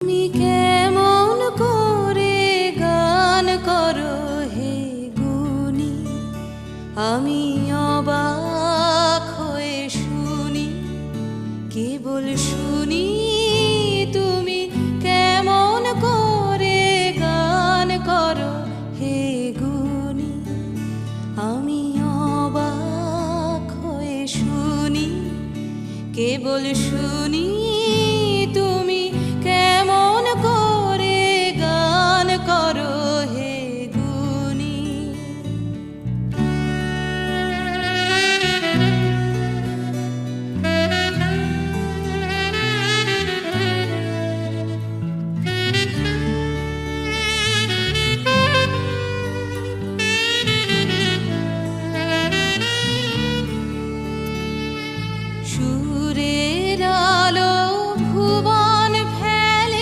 তুমি কেমন করে গান করো হে গুনি আমি অবাক হয়ে শুনি, কেবল শুনি তুমি কেমন করে গান করো হে গুনি আমি অবাক হয়ে শুনি, কেবল শুনি 树。